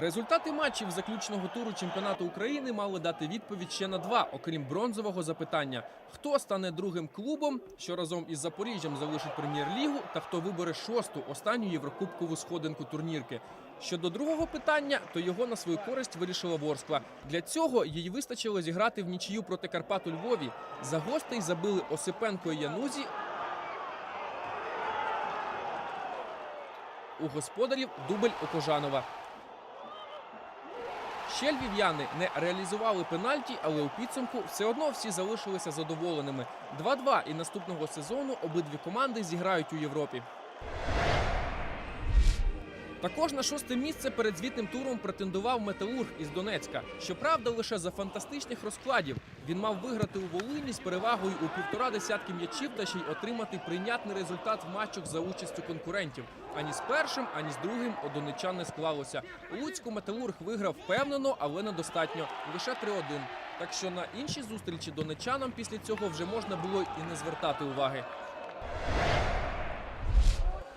Результати матчів заключного туру чемпіонату України мали дати відповідь ще на два, окрім бронзового запитання: хто стане другим клубом, що разом із Запоріжжям залишить прем'єр-лігу, та хто вибере шосту останню єврокубкову сходинку турнірки. Щодо другого питання, то його на свою користь вирішила Ворскла. Для цього їй вистачило зіграти в нічию проти Карпат у Львові. За гостей забили Осипенко і Янузі. У господарів дубль у Кожанова. Ще львів'яни не реалізували пенальті, але у підсумку все одно всі залишилися задоволеними. 2-2 і наступного сезону обидві команди зіграють у Європі. Також на шосте місце перед звітним туром претендував Металург із Донецька. Щоправда, лише за фантастичних розкладів він мав виграти у Волині з перевагою у півтора десятки м'ячів та ще й отримати прийнятний результат в матчах за участю конкурентів. Ані з першим, ані з другим у донечан не склалося. У Луцьку Металург виграв впевнено, але недостатньо лише 3-1. Так що на інші зустрічі донечанам після цього вже можна було і не звертати уваги.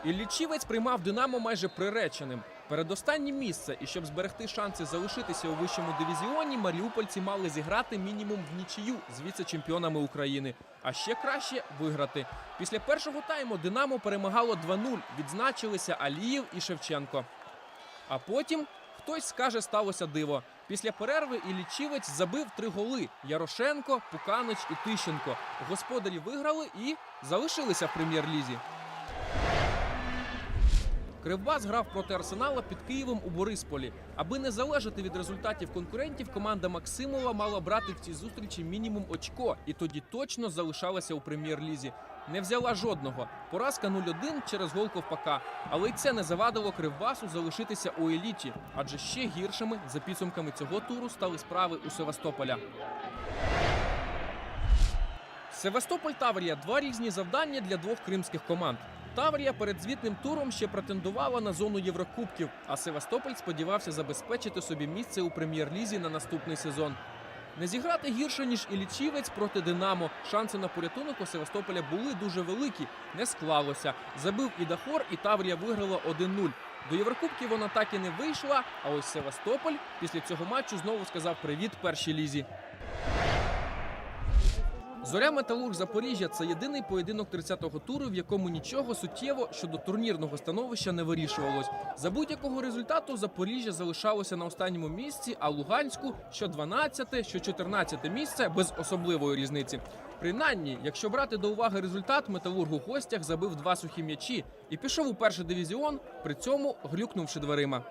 Іллічівець приймав Динамо майже приреченим. Передостаннє місце, і щоб зберегти шанси залишитися у вищому дивізіоні, маріупольці мали зіграти мінімум в нічию з віце-чемпіонами України. А ще краще виграти. Після першого тайму Динамо перемагало 2-0. Відзначилися Алієв і Шевченко. А потім хтось скаже, сталося диво. Після перерви Іллічівець забив три голи: Ярошенко, Пуканич і Тищенко. Господарі виграли і залишилися в прем'єр-лізі. Кривбас грав проти Арсенала під Києвом у Борисполі. Аби не залежати від результатів конкурентів, команда Максимова мала брати в цій зустрічі мінімум очко, і тоді точно залишалася у прем'єр-лізі. Не взяла жодного. Поразка 0-1 через гол Ковпака. Але й це не завадило Кривбасу залишитися у еліті, адже ще гіршими за підсумками цього туру стали справи у Севастополя. Севастополь Таврія два різні завдання для двох кримських команд. Таврія перед звітним туром ще претендувала на зону Єврокубків, а Севастополь сподівався забезпечити собі місце у прем'єр-лізі на наступний сезон. Не зіграти гірше ніж і лічівець проти Динамо. Шанси на порятунок у Севастополя були дуже великі. Не склалося. Забив і Дахор, і Таврія виграла 1-0. До Єврокубків вона так і не вийшла. А ось Севастополь після цього матчу знову сказав привіт першій лізі. Зоря Металург Запоріжжя це єдиний поєдинок 30-го туру, в якому нічого суттєво щодо турнірного становища не вирішувалось. За будь-якого результату Запоріжжя залишалося на останньому місці, а Луганську що 12, що 14 місце без особливої різниці. Принаймні, якщо брати до уваги результат, металург у гостях забив два сухі м'ячі і пішов у перший дивізіон, при цьому глюкнувши дверима.